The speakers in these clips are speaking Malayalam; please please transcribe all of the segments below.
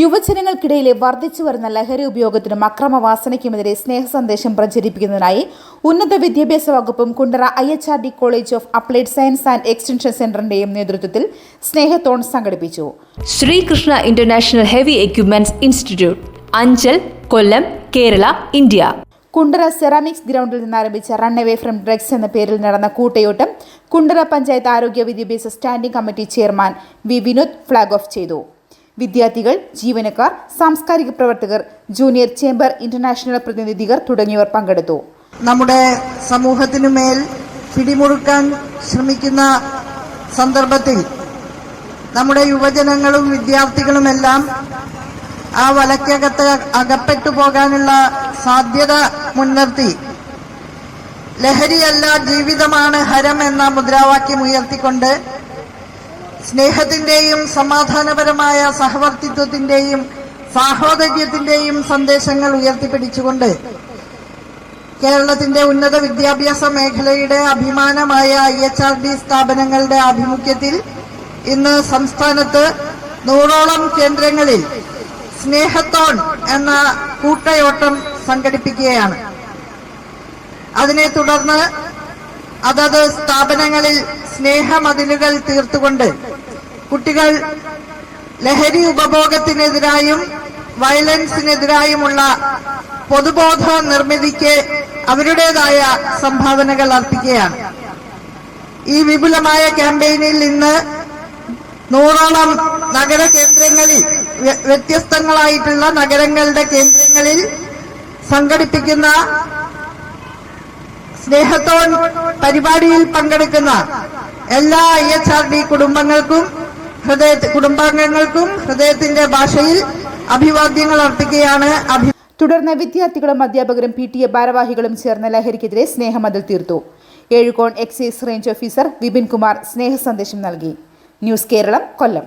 യുവജനങ്ങൾക്കിടയിലെ വർദ്ധിച്ചു വരുന്ന ലഹരി ഉപയോഗത്തിനും അക്രമവാസനയ്ക്കുമെതിരെ സ്നേഹ സന്ദേശം പ്രചരിപ്പിക്കുന്നതിനായി ഉന്നത വിദ്യാഭ്യാസ വകുപ്പും Kundara I H R D college of applied science and extension സെന്ററിന്റെയും നേതൃത്വത്തിൽ സ്നേഹത്തോൺ സംഘടിപ്പിച്ചു. Sreekrishna international heavy equipments institute Anchal Kollam Kerala India. Kundara ceramics ഗ്രൗണ്ടിൽ നിന്ന് ആരംഭിച്ച റൺ എവേ ഫ്രം ഡ്രഗ്സ് എന്ന പേരിൽ നടന്ന കൂട്ടയോട്ടം കുണ്ടറ പഞ്ചായത്ത് ആരോഗ്യ വിദ്യാഭ്യാസ standing committee chairman V Vinod flag off ചെയ്തു. വിദ്യാർത്ഥികൾ ജീവനക്കാർ സാംസ്കാരിക പ്രവർത്തകർ ജൂനിയർ ചേംബർ ഇന്റർനാഷണൽ പ്രതിനിധികൾ തുടങ്ങിയവർ പങ്കെടുത്തു. നമ്മുടെ സമൂഹത്തിനു മേൽ പിടിമുറുക്കാൻ ശ്രമിക്കുന്ന സന്ദർഭത്തിൽ നമ്മുടെ യുവജനങ്ങളും വിദ്യാർത്ഥികളുമെല്ലാം ആ വലക്കകത്ത് അകപ്പെട്ടു പോകാനുള്ള സാധ്യത മുൻനിർത്തി. ലഹരിയല്ല ജീവിതമാണ് ഹരം എന്ന മുദ്രാവാക്യം ഉയർത്തിക്കൊണ്ട് സ്നേഹത്തിന്റെയും സമാധാനപരമായ സഹവർത്തിത്വത്തിന്റെയും സാഹോദര്യത്തിന്റെയും സന്ദേശങ്ങൾ ഉയർത്തിപ്പിടിച്ചുകൊണ്ട് കേരളത്തിന്റെ ഉന്നത വിദ്യാഭ്യാസ മേഖലയുടെ അഭിമാനമായ ഐ എച്ച് ആർ ഡി സ്ഥാപനങ്ങളുടെ ആഭിമുഖ്യത്തിൽ ഇന്ന് സംസ്ഥാനത്ത് നൂറോളം കേന്ദ്രങ്ങളിൽ സ്നേഹത്തോൺ എന്ന കൂട്ടയോട്ടം സംഘടിപ്പിക്കുകയാണ്. അതിനെ തുടർന്ന് അതത് സ്ഥാപനങ്ങളിൽ സ്നേഹമതിലുകൾ തീർത്തുകൊണ്ട് കുട്ടികൾ ലഹരി ഉപഭോഗത്തിനെതിരായും വയലൻസിനെതിരായുമുള്ള പൊതുബോധ നിർമ്മിതിക്ക് അവരുടേതായ സംഭാവനകൾ അർപ്പിക്കുകയാണ്. ഈ വിപുലമായ ക്യാമ്പയിനിൽ ഇന്ന് നൂറോളം നഗര കേന്ദ്രങ്ങളിൽ വ്യ- വ്യത്യസ്തങ്ങളായിട്ടുള്ള നഗരങ്ങളുടെ കേന്ദ്രങ്ങളിൽ സംഘടിപ്പിക്കുന്ന സ്നേഹത്തോൺ പരിപാടിയിൽ പങ്കെടുക്കുന്ന എല്ലാ ഐ എച്ച് ആർ ഡി കുടുംബങ്ങൾക്കും ഹൃദയ കുടുംബാംഗങ്ങൾക്കും ഹൃദയത്തിന്റെ ഭാഷയിൽ അഭിവാദ്യങ്ങൾ അർപ്പിക്കുകയാണ്. തുടർന്ന് വിദ്യാർത്ഥികളും അധ്യാപകരും പി ടി എ ഭാരവാഹികളും ചേർന്ന് ലഹരിക്കെതിരെ സ്നേഹമതിൽ തീർത്തു. Ezhukone excise range officer Vipin Kumar സ്നേഹ സന്ദേശം നൽകി. News Keralam Kollam.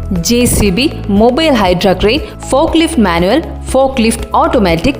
J C B mobile hydra crane fork lift manual fork lift automatic